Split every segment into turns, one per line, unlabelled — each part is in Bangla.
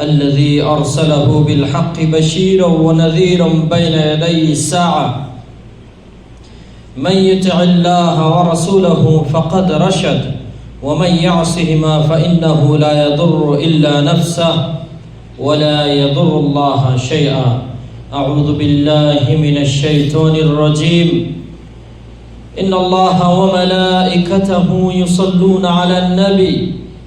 الذي أرسله بالحق بشيرا ونذيرا بين يدي الساعة. من يطع الله ورسوله فقد رشد ومن يعصهما فإنه لا يضر إلا نفسه ولا يضر الله شيئا. أعوذ بالله من الشيطان الرجيم. إن الله وملائكته يصلون على النبي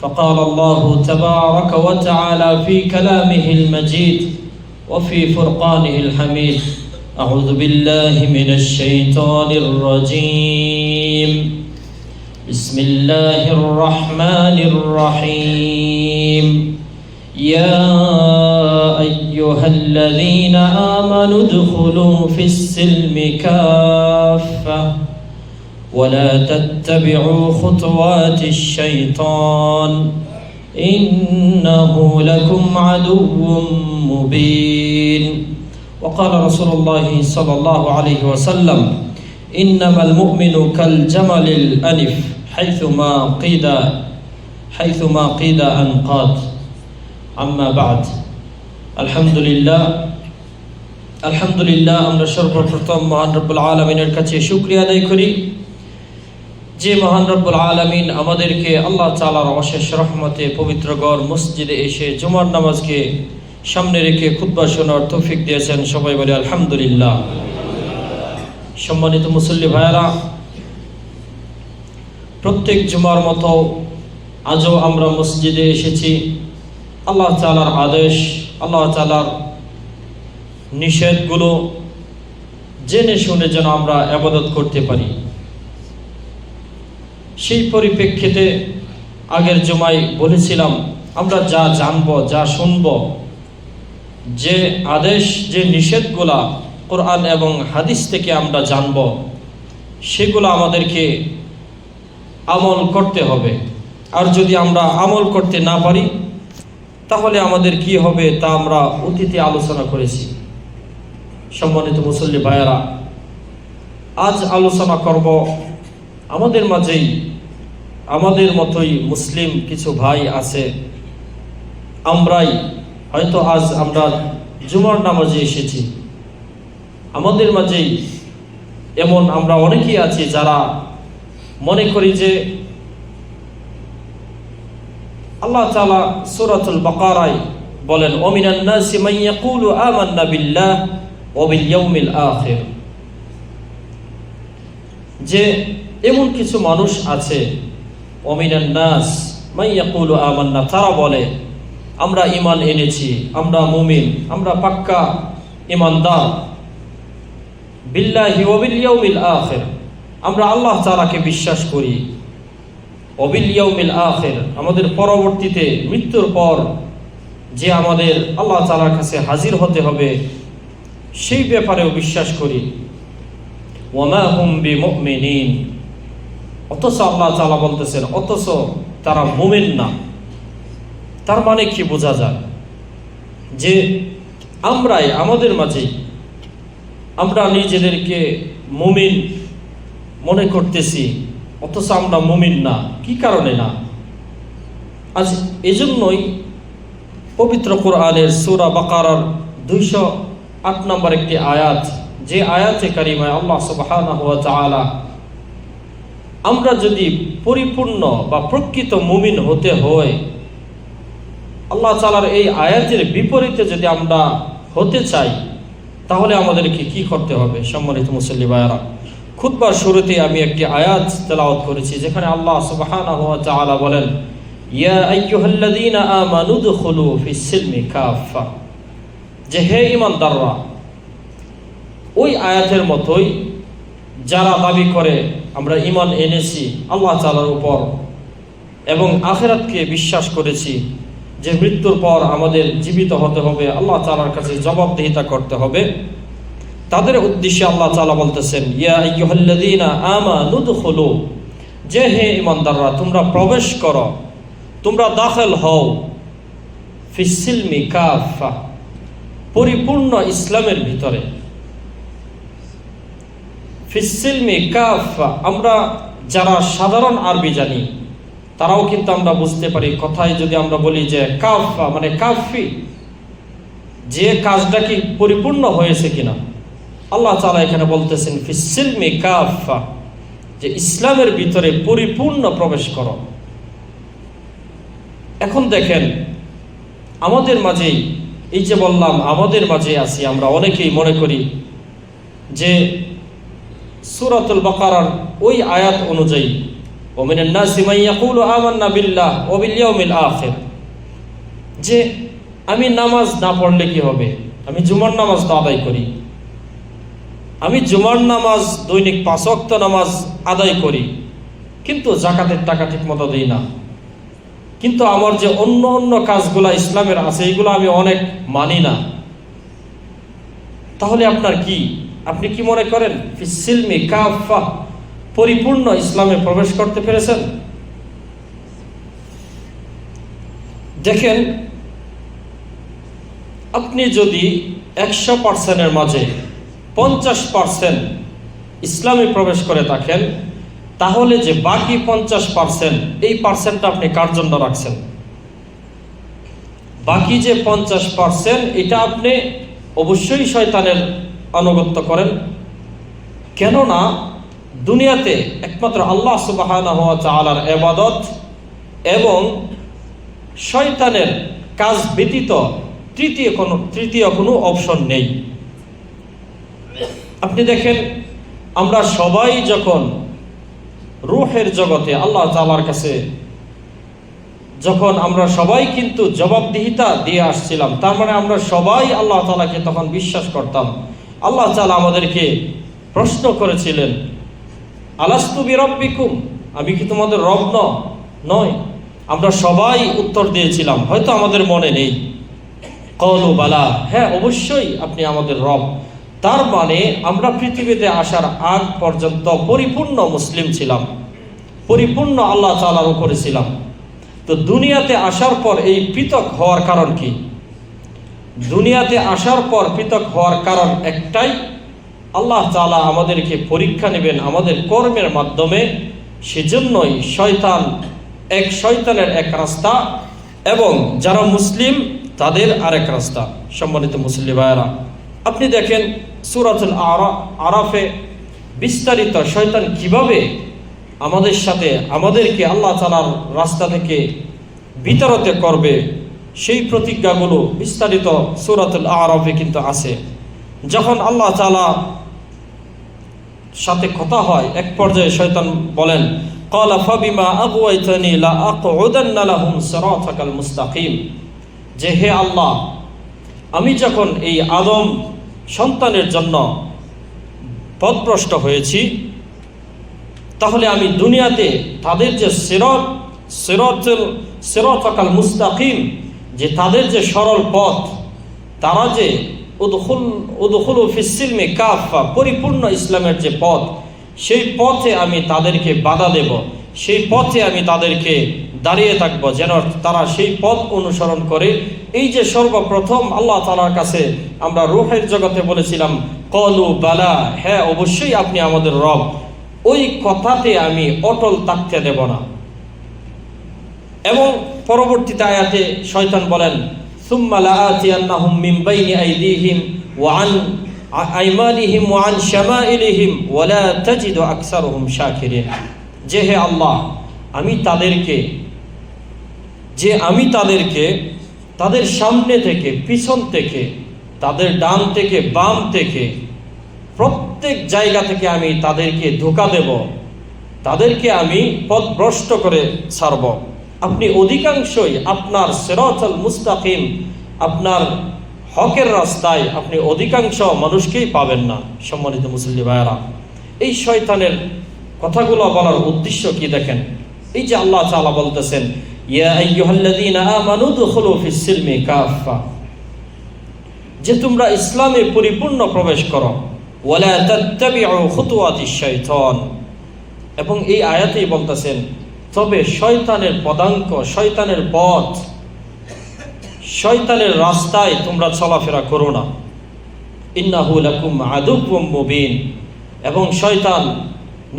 فقال الله تبارك وتعالى في كلامه المجيد وفي فرقانه الحميد أعوذ بالله من الشيطان الرجيم. بسم الله الرحمن الرحيم. يا أيها الذين آمنوا ادخلوا في السلم كافة. ولا تتبعوا خطوات الشيطان إنه لكم عدو مبين وقال رسول الله صلى الله عليه وسلم إنما المؤمن كالجمل الألف حيثما قيد حيثما قيد أنقاد আম্মা বাদ আলহামদুলিল্লাহ আলহামদুলিল্লাহ আমরা সর্বপ্রথম মহান রব্বুল আলমিনের কাছে শুক্রিয়া আদায় করি যে মহান রব্বুল আলমিন আমাদেরকে আল্লাহ তালার অশেষ রহমতে পবিত্র গড় মসজিদে এসে জুমার নামাজকে সামনে রেখে খুদ্া শোনার তৌফিক দিয়েছেন সবাই বলে আলহামদুলিল্লাহ। সম্মানিত মুসল্লি ভাইয়ারা, প্রত্যেক জুমার মতো আজও আমরা মসজিদে এসেছি। আল্লাহ তালার আদেশ, আল্লাহ তালার নিষেধগুলো জেনে শুনে যেন আমরা আবাদত করতে পারি। সেই পরিপ্রেক্ষিতে আগের জমায় বলেছিলাম, আমরা যা জানব, যা শুনব, যে আদেশ, যে নিষেধগুলা কোরআন এবং হাদিস থেকে আমরা জানব, সেগুলো আমাদেরকে আমল করতে হবে। আর যদি আমরা আমল করতে না পারি, তাহলে আমাদের কি হবে তা আমরা অতীতে আলোচনা করেছি। সম্মানিত মুসল্লি ভাইয়ারা, আজ আলোচনা করব আমাদের মাঝেই, আমাদের মতোই মুসলিম কিছু ভাই আছে। আমরাই হয়তো আজ আমরা জুমার নামাজে এসেছি। আমাদের মাঝেই এমন আমরা অনেকেই আছি যারা মনে করি যে আল্লাহ তালা সুরাতুল বাকারায় বলেন অমিনান নাসি মান ইয়াকুলু আমান্না বিল্লাহ ওয়া বিল ইয়াউমিল আখির। যে এমন কিছু মানুষ আছে অমিনান নাস, মান আমান্না, তারা বলে, আমরা ইমান এনেছি, আমরা মুমিন, আমরা পাক্কা ঈমানদার। বিল্লাহি ওয়া বিল ইয়াউমিল আখির। আমরা আল্লাহ তাআলাকে বিশ্বাস করি। অবিল ইয়াউমিল আখের, আমাদের পরবর্তীতে মৃত্যুর পর যে আমাদের আল্লাহ তালার কাছে হাজির হতে হবে, সেই ব্যাপারেও বিশ্বাস করি। ওয়ামা হুম বি অথচ আল্লাহ তালা বলতেছেন, অথচ তারা মুমিন না। তার মানে কি বোঝা যায়? যে আমরাই, আমাদের মাঝেই আমরা নিজেদেরকে মুমিন মনে করতেছি, অথচ আমরা মুমিন না। কি কারণে না? আজ এজন্যই পবিত্র কোরআনের সুরা বাকারার দুইশো আট নম্বর একটি আয়াত, যে আয়াতে কারিমায় আল্লাহ তাআলা আমরা যদি পরিপূর্ণ বা প্রকৃত মুমিন হতে হয়, আল্লাহ তালার এই আয়াতের বিপরীতে যদি আমরা হতে চাই, তাহলে আমাদেরকে কি করতে হবে? সম্মানিত মুসল্লি ভাইয়ারা, খুতবার শুরুতে আমি একটি আয়াত তেলাওয়াত করেছি, যেখানে আল্লাহ তাআলা বলেন যে হে ঈমানদাররা, ওই আয়াতের মতোই যারা দাবি করে আমরা ইমান এনেছি আল্লাহ তাআলার উপর এবং আখেরাতকে বিশ্বাস করেছি যে মৃত্যুর পর আমাদের জীবিত হতে হবে, আল্লাহ তাআলার কাছে জবাবদিহিতা করতে হবে। তাদের উদ্দেশ্যে আল্লাহ তাআলা বলতেছেন, ইয়া আইয়ুহাল্লাযীনা আমানু দুখুলু, যে হে ইমানদাররা তোমরা প্রবেশ করো, তোমরা দাখিল হও ফিসিলমি কাফা পরিপূর্ণ ইসলামের ভিতরে। ফিসিলমি, কাফা, আমরা যারা সাধারণ আরবি জানি, তারাও কিন্তু আমরা বুঝতে পারি। কথায় যদি আমরা বলি যে কাফা মানে কাফি, যে কাজটা কি পরিপূর্ণ হয়েছে কিনা? আল্লাহ তালা এখানে বলতেছেন, ফিসিলমি, কাফা, যে ইসলামের ভিতরে পরিপূর্ণ প্রবেশ করো। এখন দেখেন, আমাদের মাঝেই, এই যে বললাম, আমাদের মাঝে আছি, আমরা অনেকেই মনে করি যে সুরাতুল বাকারার ওই আয়াত অনুযায়ী ওমিনের না সিমাইয়াকুল আমান্না বিল্লাহ ওবিল্লিয়মিল আখের যে আমি নামাজ না পড়লে কি হবে? আমি জুমার নামাজ তো আদায় করি। আমি জুমার নামাজ, দৈনিক পাঁচক্ত নামাজ আদায় করি, কিন্তু জাকাতের টাকা ঠিক মতো দিই না। কিন্তু আমার যে অন্য অন্য কাজগুলা ইসলামের আছে এইগুলো আমি অনেক মানি না। তাহলে আপনার কি? আপনি কি মনে করেন ফিসিলমি কাফা পরিপূর্ণ ইসলামে প্রবেশ করতে পেরেছেন? দেখেন, আপনি যদি একশো পার্সেন্টের মাঝে পঞ্চাশ পার্সেন্ট ইসলামে প্রবেশ করে থাকেন, তাহলে যে বাকি পঞ্চাশ পার্সেন্ট, এই পার্সেন্টটা আপনি কার জন্য রাখছেন? বাকি যে পঞ্চাশ পার্সেন্ট, এটা আপনি অবশ্যই শয়তানের আনুগত্য করেন। কেননা দুনিয়াতে একমাত্র আল্লাহ সুবাহানা হওয়া চালার এবাদত এবং শয়তানের কাজ ব্যতীত তৃতীয় কোনো তৃতীয় কোনো অপশন নেই। আপনি দেখেন, আমরা সবাই যখন রুহের জগতে আল্লাহ তালার কাছে যখন আমরা সবাই কিন্তু জবাবদিহিতা দিয়ে আসছিলাম, তার মানে আমরা সবাই আল্লাহ তালাকে তখন বিশ্বাস করতাম। আল্লাহ তালা আমাদেরকে প্রশ্ন করেছিলেন, আলাস্তু বিরব্বিকুম? আমি কি তোমাদের রব নয়। আমরা সবাই উত্তর দিয়েছিলাম, হয়তো আমাদের মনে নেই। কলু বালা। হ্যাঁ অবশ্যই আপনি আমাদের রব। তার মানে আমরা পৃথিবীতে আসার আগ পর্যন্ত পরিপূর্ণ মুসলিম ছিলাম। পরিপূর্ণ আল্লাহ তালার উপরে ছিলাম। তো দুনিয়াতে আসার পর এই পৃথক হওয়ার কারণ কি? দুনিয়াতে আসার পর পৃথক হওয়ার কারণ একটাই, আল্লাহ তালা আমাদেরকে পরীক্ষা নেবেন আমাদের কর্মের মাধ্যমে। সেজন্যই শয়তান এক শয়তানের এক রাস্তা এবং যারা মুসলিম তাদের আরেক রাস্তা। সম্মানিত মুসলিম ভাইয়েরা, আপনি দেখেন সুরাতুল আরা, আরাফে বিস্তারিত শয়তান কীভাবে আমাদের সাথে আমাদেরকে আল্লাহ তালার রাস্তা থেকে বিতারতে করবে সেই প্রতিজ্ঞাগুলো বিস্তারিত সুরাতুল আরবে কিন্তু আছে। যখন আল্লাহ তালা সাথে কথা হয়, এক পর্যায়ে শয়তান বলেন, কলা ফবিমা আগুয়াইতানি লা আকউদান্না লাহুম সিরাতাকাল মুস্তাকিম। যে হে আল্লাহ, আমি যখন এই আদম সন্তানের জন্য পথভ্রষ্ট হয়েছি, তাহলে আমি দুনিয়াতে তাদের যে সিরত, সিরতুল, সিরতাকাল মুস্তাকিম যে তাদের যে সরল পথ, তারা যে উদখুল উদখুল ফিসিলমে কাফা পরিপূর্ণ ইসলামের যে পথ, সেই পথে আমি তাদেরকে বাধা দেব। সেই পথে আমি তাদেরকে দাঁড়িয়ে থাকব, যেন তারা সেই পথ অনুসরণ করে। এই যে সর্বপ্রথম আল্লাহ তালার কাছে আমরা রুহের জগতে বলেছিলাম, কলু বালা হ্যাঁ অবশ্যই আপনি আমাদের রব। ওই কথাতে আমি অটল থাকতে দেব না। এবং পরবর্তীতে আয়াতে শয়তান বলেন, সুম্মা লাআতিয়ান্নাহুম মিন বাইনি আইদিহিম ওয়া আন আইমানিহিম ওয়া আন শামাইলিহিম ওয়া লা তাজিদু আকসারুহুম শাকিরিন। যে হে আল্লাহ, আমি তাদেরকে, যে আমি তাদেরকে, তাদের সামনে থেকে, পিছন থেকে, তাদের ডান থেকে, বাম থেকে, প্রত্যেক জায়গা থেকে আমি তাদেরকে ধোকা দেব, তাদেরকে আমি পথভ্রষ্ট করে ছাড়ব। আপনি অধিকাংশই আপনার সেরচল মুস্তাকিম, আপনার হকের রাস্তায় আপনি অধিকাংশ মানুষকেই পাবেন না, সম্মানিত মুসল্লি ভাইয়ারা। এই শয়তানের কথাগুলো বলার উদ্দেশ্য কি দেখেন? এই যে আল্লাহ তাআলা বলতেছেন যে তোমরা ইসলামে পরিপূর্ণ প্রবেশ করো এবং এই আয়াতেই বলতেছেন তবে শয়তানের পদাঙ্ক, শয়তানের পথ, শয়তানের রাস্তায় তোমরা চলাফেরা করো না। ইন্নাহু লাকুম আদুব্বুম মুবিন। এবং শয়তান,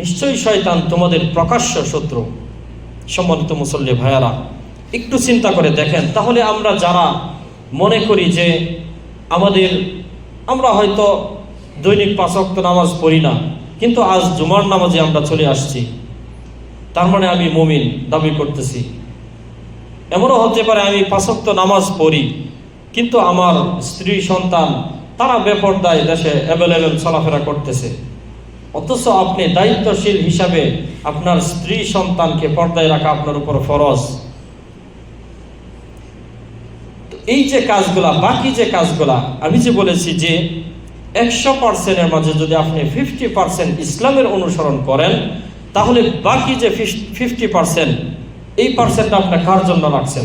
নিশ্চয়ই শয়তান তোমাদের প্রকাশ্য শত্রু। সম্মানিত মুসল্লি ভাইয়ারা, একটু চিন্তা করে দেখেন, তাহলে আমরা যারা মনে করি যে আমাদের, আমরা হয়তো দৈনিক পাঁচ ওয়াক্ত নামাজ পড়ি না, কিন্তু আজ জুমার নামাজে আমরা চলে আসছি। তার মানে আমি মুমিন, দাবি করতেছি। এমনও হতে পারে আমি পাঁচক্ত নামাজ পড়ি, কিন্তু আমার স্ত্রী, সন্তান, তারা বেপর্দায় দেশে অ্যাভেলেবেল চলাফেরা করতেছে। অথচ আপনি দায়িত্বশীল হিসাবে আপনার স্ত্রী, সন্তানকে পর্দায় রাখা আপনার উপর ফরজ। এই যে কাজগুলা, বাকি যে কাজগুলা, আমি যে বলেছি যে একশো পার্সেন্টের মাঝে যদি আপনি ফিফটি পার্সেন্ট ইসলামের অনুসরণ করেন তাহলে বাকি যে ফিফটি পার্সেন্ট এই পার্সেন্টটা আপনি কার জন্য রাখছেন?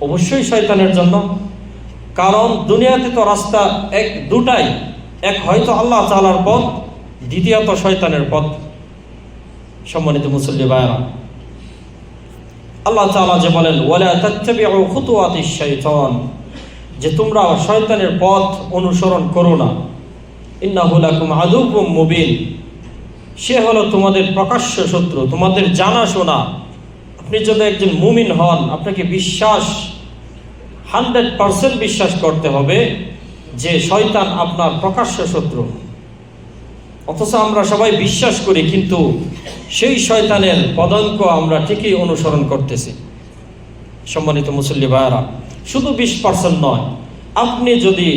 অবশ্যই শয়তানের জন্য। কারণ দুনিয়াতে তো রাস্তা এক দুটাই, এক হয়তো আল্লাহ তালার পথ, দ্বিতীয়ত শয়তানের পথ। সম্মানিত মুসল্লি ভাইরা আল্লাহ তাআলা যে বলেন, ওয়ালা শাইতান যে তোমরা শয়তানের পথ অনুসরণ করো না। ইন্নাহু লাকুম আদুব্বুম মুবিন। সে হলো তোমাদের প্রকাশ্য শত্রু, তোমাদের জানাশোনা আপনি যদি একজন মুমিন হন, আপনাকে বিশ্বাস, হান্ড্রেড পারসেন্ট বিশ্বাস করতে হবে যে শয়তান আপনার প্রকাশ্য শত্রু। অথচ আমরা সবাই বিশ্বাস করি, কিন্তু সেই শয়তানের পদাঙ্ক আমরা ঠিকই অনুসরণ করতেছি। সম্মানিত মুসল্লি ভাইয়ারা, শুধু বিশ পার্সেন্ট নয়, আপনি যদি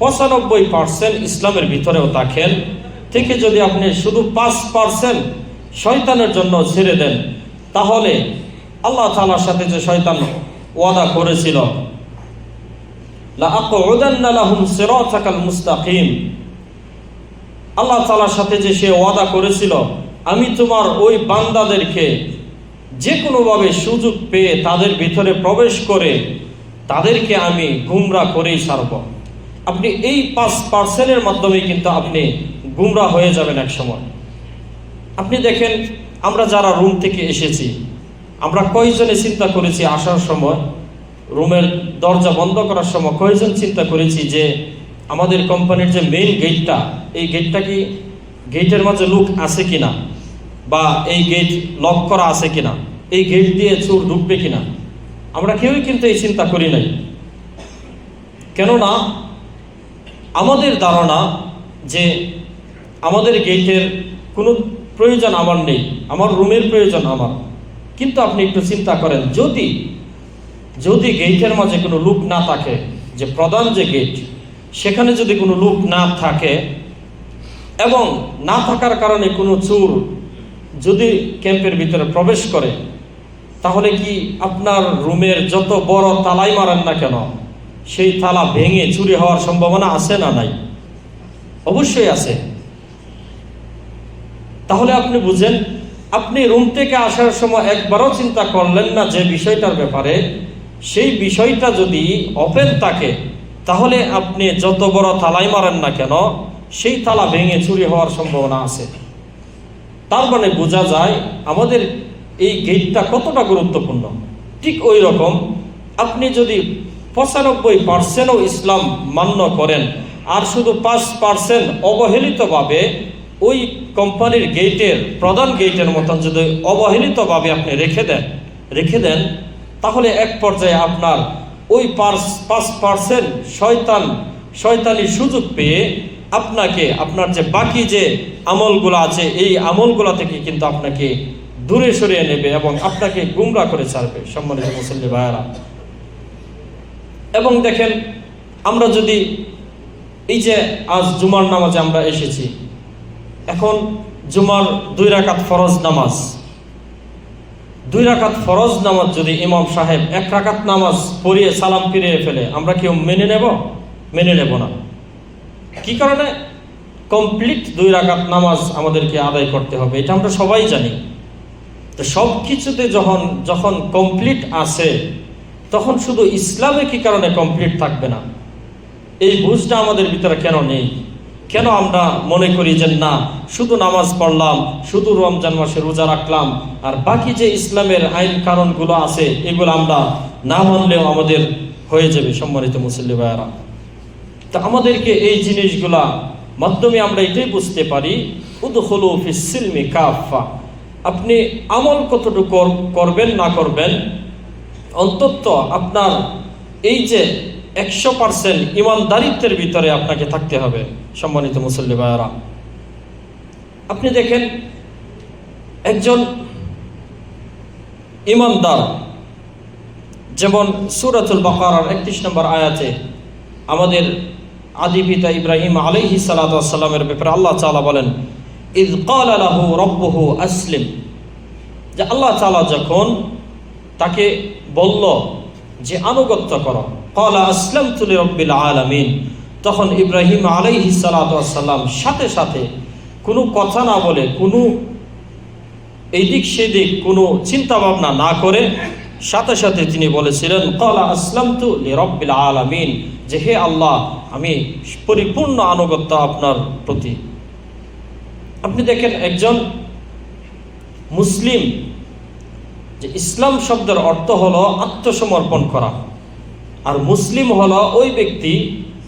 পঁচানব্বই পার্সেন্ট ইসলামের ভিতরেও থাকেন থেকে যদি আপনি শুধু পাঁচ পার্সেন্ট শয়তানের জন্য ছেড়ে দেন, তাহলে আল্লাহ তালার সাথে যে শয়তান ওয়াদা করেছিল মুস্তাকিম। আল্লাহ তালার সাথে যে সে ওয়াদা করেছিল, আমি তোমার ওই বান্দাদেরকে যে কোনোভাবে সুযোগ পেয়ে তাদের ভিতরে প্রবেশ করে তাদেরকে আমি গুমরা করেই ছাড়ব। আপনি এই পাঁচ পার্সেন্টের মাধ্যমে কিন্তু আপনি গুমরা হয়ে যাবেন এক সময়। আপনি দেখেন, আমরা যারা রুম থেকে এসেছি, আমরা কয়জনে চিন্তা করেছি আসার সময়, রুমের দরজা বন্ধ করার সময় কয়জন চিন্তা করেছি যে আমাদের কোম্পানির যে মেইন গেটটা এই গেটটা কি গেটের মাঝে লুক আছে কিনা? বা এই গেট লক করা আছে কিনা? এই গেট দিয়ে চোর ঢুকবে কিনা? আমরা কেউই কিন্তু এই চিন্তা করি নাই। কেননা, আমাদের ধারণা যে আমাদের গেটের কোনো প্রয়োজন আমার নেই, আমার রুমের প্রয়োজন আমার। কিন্তু আপনি একটু চিন্তা করেন, যদি যদি গেটের মাঝে কোনো লুক না থাকে, যে প্রধান যে গেট, সেখানে যদি কোনো লোক না থাকে, এবং না থাকার কারণে কোনো চোর যদি ক্যাম্পের ভিতরে প্রবেশ করে, তাহলে কি আপনার রুমের যত বড় তালাই মারেন না কেন, সেই তালা ভেঙে চুরি হওয়ার সম্ভাবনা আছে না নাই? অবশ্যই আছে। তাহলে আপনি বুঝেন, আপনি রুম থেকে আসার সময় একবারও চিন্তা করলেন না যে বিষয়টার ব্যাপারে। সেই বিষয়টা যদি ওপেন থাকে, তাহলে আপনি যত বড় তালাই মারেন না কেন, সেই তালা ভেঙে চুরি হওয়ার সম্ভাবনা আছে। তার মানে বোঝা যায় আমাদের এই গেটটা কতটা গুরুত্বপূর্ণ। ঠিক ওই রকম, আপনি যদি পঁচানব্বই পার্সেন্টও ইসলাম মান্য করেন, আর শুধু পাঁচ পার্সেন্ট অবহেলিতভাবে ওই কোম্পানির গেটের প্রধান গেটের মতন যদি অবহেলিতভাবে আপনি রেখে দেন রেখে দেন, তাহলে এক পর্যায়ে আপনার ওই পাঁচ পাঁচ পার্সেন্ট শয়তান, শয়তানি সুযোগ পেয়ে আপনাকে, আপনার যে বাকি যে আমলগুলো আছে, এই আমলগুলো থেকে কিন্তু আপনাকে দূরে সরিয়ে নেবে এবং আপনাকে গুমরা করে ছাড়বে, সম্মানিত মুসল্লি ভাইয়ারা। এবং দেখেন, আমরা যদি এই যে আজ জুমার নামাজে আমরা এসেছি এখন জুমার দুই রাকাত ফরজ নামাজ। দুই রাকাত ফরজ নামাজ যদি ইমাম সাহেব এক রাকাত নামাজ পড়িয়ে সালাম ফিরিয়ে ফেলে, আমরা কেউ মেনে নেব? মেনে নেব না। কি কারণে? কমপ্লিট দুই রাকাত নামাজ আমাদেরকে আদায় করতে হবে, এটা আমরা সবাই জানি। তো সব কিছুতে যখন যখন কমপ্লিট আসে তখন শুধু ইসলামে কি কারণে কমপ্লিট থাকবে না? এই বুঝটা আমাদের ভিতরে কেন নেই? কেন আমরা মনে করি যে না, শুধু নামাজ পড়লাম, শুধু রমজান মাসে রোজা রাখলাম, আর বাকি যে ইসলামের আইন কারণগুলো আছে, এগুলো আমরা না মানলেও আমাদের হয়ে যাবে, সম্মানিত মুসল্লি ভাইয়ারা। তা আমাদেরকে এই জিনিসগুলা মাধ্যমে আমরা এটাই বুঝতে পারি, উদখলু ফিসিলমি কাফা আপনি আমল কতটুকু কর- করবেন, না করবেন, অন্তত আপনার এই যে একশো পার্সেন্ট ইমানদারিত্বের ভিতরে আপনাকে থাকতে হবে। সম্মানিত মুসল্লি ভাইয়ারা, আপনি দেখেন একজন ইমানদার যেমন সুরাতুল বাকারার একত্রিশ নম্বর আয়াতে আমাদের আদি পিতা ইব্রাহিম আলহি সালামের ব্যাপারে আল্লাহ তাআলা বলেন, ইদ ক্বালা লাহু রাব্বুহু আসলিম। যে আল্লাহ তাআলা যখন তাকে বলল যে, আনুগত্য করো। ক্বালা আসলামতু লিরাব্বিল আলামিন। তখন ইব্রাহিম আলাইহি সালাম সাথে সাথে কোনো কথা না বলে, কোনো এইদিক সেদিক কোনো চিন্তা ভাবনা না করে সাথে সাথে তিনি বলেছিলেন, কলা আসলাম তু রব্বিল আলামিন। যে হে আল্লাহ, আমি পরিপূর্ণ আনুগত্য আপনার প্রতি। আপনি দেখেন একজন মুসলিম, যে ইসলাম শব্দের অর্থ হলো আত্মসমর্পণ করা। আর মুসলিম হলো ওই ব্যক্তি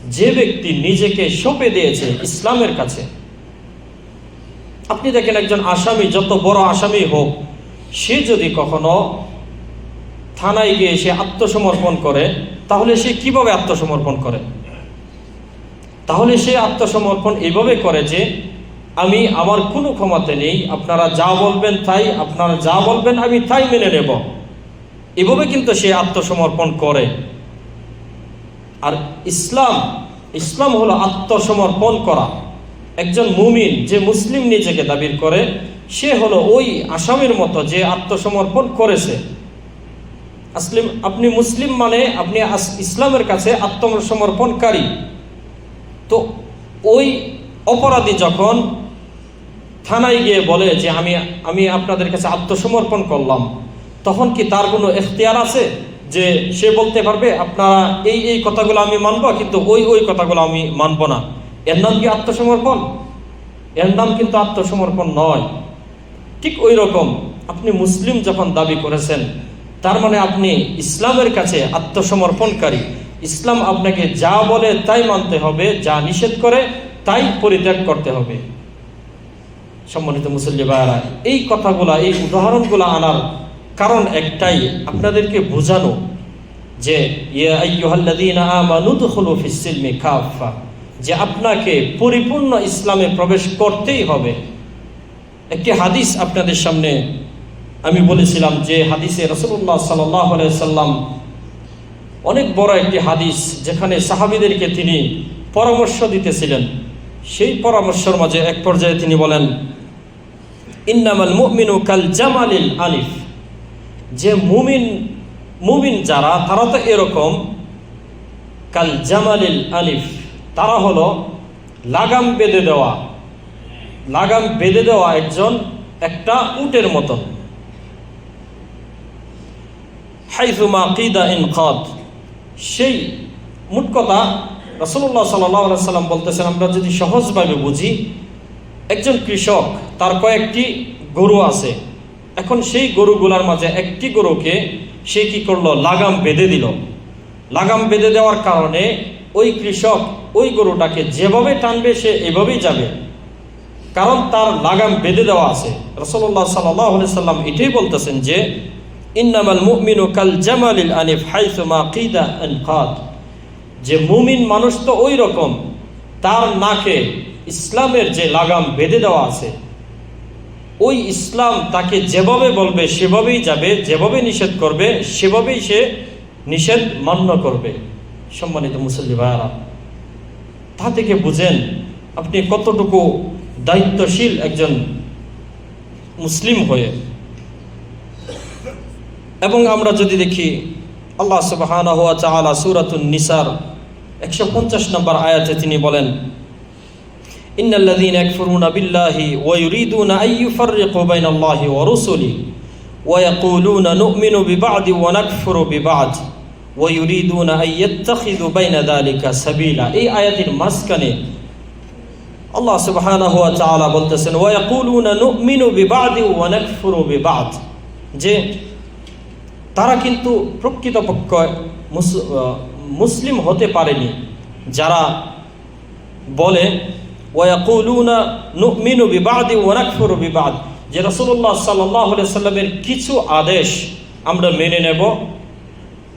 যে ব্যক্তি নিজেকে সঁপে দিয়েছে ইসলামের কাছে, আপনি দেখেন একজন আসামি, যত বড় আসামি হোক, সে যদি কখনো থানায় গিয়ে সে আত্মসমর্পণ করে, তাহলে সে কীভাবে আত্মসমর্পণ করে? তাহলে সে আত্মসমর্পণ এভাবে করে যে, আমি আমার কোনো ক্ষমতা নেই, আপনারা যা বলবেন তাই, আপনারা যা বলবেন, আমি তাই মেনে নেব। এভাবে কিন্তু সে আত্মসমর্পণ করে। আর ইসলাম ইসলাম হলো আত্মসমর্পণ করা। একজন মুমিন যে মুসলিম নিজেকে দাবি করে, সে হলো ওই আসামের মতো যে আত্মসমর্পণ করেছে। আসলিম, আপনি মুসলিম মানে আপনি ইসলামের কাছে আত্মসমর্পণকারী। তো ওই অপরাধী যখন থানায় গিয়ে বলে যে আমি আমি আপনাদের কাছে আত্মসমর্পণ করলাম, তখন কি তার কোনো এখতিয়ার আছে? যে সে বলতে পারবে, আপনারা এই এই কথাগুলো আমি মানবো, কিন্তু ওই ওই কথাগুলো আমি মানবো না। এর নাম কি আত্মসমর্পণ? এর নাম কিন্তু আত্মসমর্পণ নয়। ঠিক ওই রকম, আপনি মুসলিম যখন দাবি করেছেন, তার মানে আপনি ইসলামের কাছে আত্মসমর্পণকারী। ইসলাম আপনাকে যা বলে তাই মানতে হবে, যা নিষেধ করে তাই পরিত্যাগ করতে হবে। সম্মানিত মুসল্লি ভাইয়ারা, এই কথাগুলা, এই উদাহরণগুলো আনার কারণ একটাই, আপনাদেরকে বোঝানো যে যে আপনাকে পরিপূর্ণ ইসলামে প্রবেশ করতেই হবে। একটি হাদিস আপনাদের সামনে আমি বলেছিলাম যে হাদিসে রসুল্লাহ সাল্লাহ সাল্লাম অনেক বড় একটি হাদিস যেখানে সাহাবিদেরকে তিনি পরামর্শ দিতেছিলেন। সেই পরামর্শের মাঝে এক পর্যায়ে তিনি বলেন, ইন্নামাল মুমিনু কাল জামালিল আলিফ। যে মুমিন মুমিন যারা, তারা তো এরকম। কাল জামালিল আলিফ, তারা হলো লাগাম বেঁধে দেওয়া। লাগাম বেঁধে দেওয়া একজন একটা উটের মতন। ইন সেই মোট কথা রসল্লাহ সাল্লাহ সাল্লাম বলতেছেন, আমরা যদি সহজভাবে বুঝি, একজন কৃষক, তার কয়েকটি গরু আছে। এখন সেই গরুগুলার মাঝে একটি গরুকে সে কি করল? লাগাম বেঁধে দিল। লাগাম বেঁধে দেওয়ার কারণে ওই কৃষক ওই গরুটাকে যেভাবে টানবে, সে এভাবেই যাবে। কারণ তার লাগাম বেঁধে দেওয়া আছে। রসল্লাহ সাল্লাহ সাল্লাম এটাই বলতেছেন যে, ইন্নামাল মুমিনু কাল জামালিল আনিফ হাইসুমা কিদা আন খাদ যে মুমিন মানুষ তো ওই রকম, তার নাকে ইসলামের যে লাগাম বেঁধে দেওয়া আছে ওই ইসলাম তাকে যেভাবে বলবে, সেভাবেই যাবে, যেভাবে নিষেধ করবে, সেভাবেই সে নিষেধ মান্য করবে। সম্মানিত মুসল্লি ভাইয়ারা, তা থেকে বুঝেন আপনি কতটুকু দায়িত্বশীল একজন মুসলিম হয়ে। এবং আমরা যদি দেখি, আল্লাহ তাআলা সূরাতুন নিসার 150 নম্বর আয়াতে তিনি বলেন ইউফাররিকু বাইনাল্লাহি ওয়া রুসুলিহি ওয়া ইয়াকুলুনা নু'মিনু বিবা'দি ওয়া নাকফুরু বিবা'দ ওয়া ইউরিদুনা আন ইয়াত্তাখিযু বাইনা যালিকা সাবিলা। এই আয়াতের মাঝখানে আল্লাহ সুবহানাহু ওয়া তাআলা বলতেছেন, ওয়া ইয়াকুলুনা নু'মিনু বিবা'দি ওয়া নাকফুরু বিবা'দ। যে তারা কিন্তু প্রকৃতপক্ষ মুস- মুসলিম হতে পারেনি। যারা বলে ওয়াকুলুনা নুমিনু বিবাদি ওয়ানাকফুরু বিবাদ। যে রসুল্লাহ সাল্লাহ সাল্লামের কিছু আদেশ আমরা মেনে নেব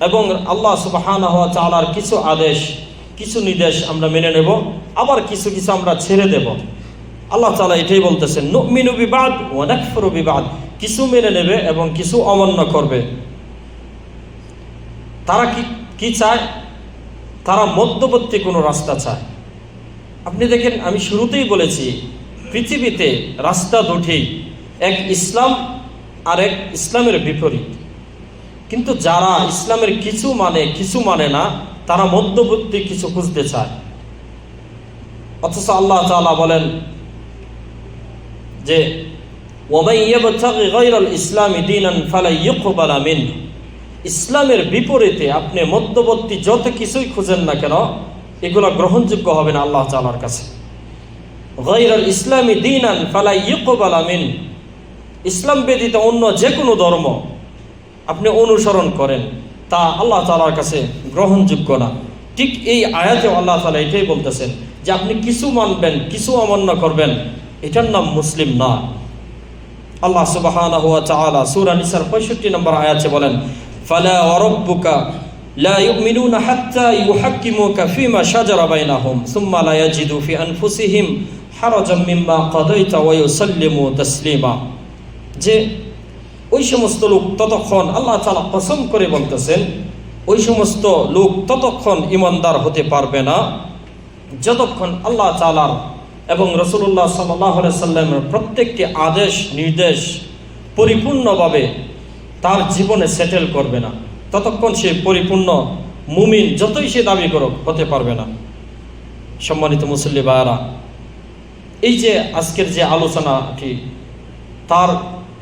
এবং আল্লাহ সুবাহানা হওয়া চালার কিছু আদেশ, কিছু নির্দেশ আমরা মেনে নেব, আবার কিছু কিছু আমরা ছেড়ে দেব। আল্লাহ তালা এটাই বলতেছেন, নুমিনু বিবাদ ওয়ানাকফুরু বিবাদ। কিছু মেনে নেবে এবং কিছু অমান্য করবে। তারা কি কি চায়? তারা মধ্যবর্তী কোনো রাস্তা চায়। আপনি দেখেন, আমি শুরুতেই বলেছি, পৃথিবীতে রাস্তা দুটি, এক ইসলাম আর এক ইসলামের বিপরীত। কিন্তু যারা ইসলামের কিছু মানে কিছু মানে না, তারা মধ্যবর্তী কিছু খুঁজতে চায়। অথচ আল্লাহ তাআলা বলেন যে ইসলামের বিপরীতে আপনি মধ্যবর্তী যত কিছুই খুঁজেন না কেন এগুলো গ্রহণযোগ্য হবে না আল্লাহ তালার কাছে। ইসলামী দিনান ফালাই ইকবাল আমিন ইসলাম ব্যতীত অন্য যে কোনো ধর্ম আপনি অনুসরণ করেন, তা আল্লাহ তালার কাছে গ্রহণযোগ্য না। ঠিক এই আয়াতে আল্লাহ তালা এটাই বলতেছেন যে আপনি কিছু মানবেন, কিছু অমান্য করবেন, এটার নাম মুসলিম না। আল্লাহ সুবহানাহু ওয়া তাআলা সূরা নিসার 65 নম্বর আয়াতে বলেন, ফালা ওয়ারাব্বুকা ইউমিনুনা হাত্তা ইউহাক্কিমুকা ফীমা শাজারা বাইনাহুম, সুম্মা লা ইয়াজিদু ফি আনফুসিহিম হারাজাম মিম্মা কাদাইতা ওয়া ইউসাল্লিমু তাসলিমা। যে ওই সমস্ত লোক ততক্ষণ আল্লাহ তাআলা কসম করে বলতেছেন, ওই সমস্ত লোক ততক্ষণ ইমানদার হতে পারবে না। যতক্ষণ আল্লাহ তালার এবং রসুল্লাহ সাল্লাহ সাল্লামের প্রত্যেকটি আদেশ, নির্দেশ পরিপূর্ণভাবে তার জীবনে সেটেল করবে না। ততক্ষণ সে পরিপূর্ণ মুমিন যতই সে দাবি করুক, হতে পারবে না। সম্মানিত মুসল্লি বায়ারা এই যে আজকের যে আলোচনাটি তার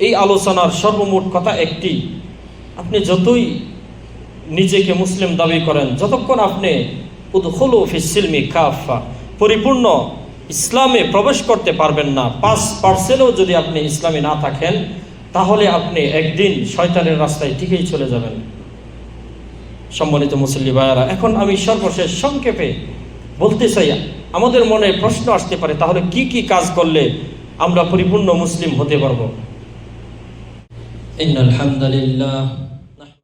এই আলোচনার সর্বমোট কথা একটি। আপনি যতই নিজেকে মুসলিম দাবি করেন, যতক্ষণ আপনি উদ্খলু ফিসিলমি কাফা পরিপূর্ণ ইসলামে প্রবেশ করতে পারবেন না, পাঁচ পার্সেন্টও যদি আপনি ইসলামে না থাকেন, তাহলে আপনি একদিন শয়তানের রাস্তায় ঠিকই চলে যাবেন। সম্মানিত মুসল্লি ভাইয়ারা, এখন আমি সর্বশেষ সংক্ষেপে বলতে চাই, আমাদের মনে প্রশ্ন আসতে পারে, তাহলে কি কি কাজ করলে আমরা পরিপূর্ণ মুসলিম হতে পারব?
ইন্নাল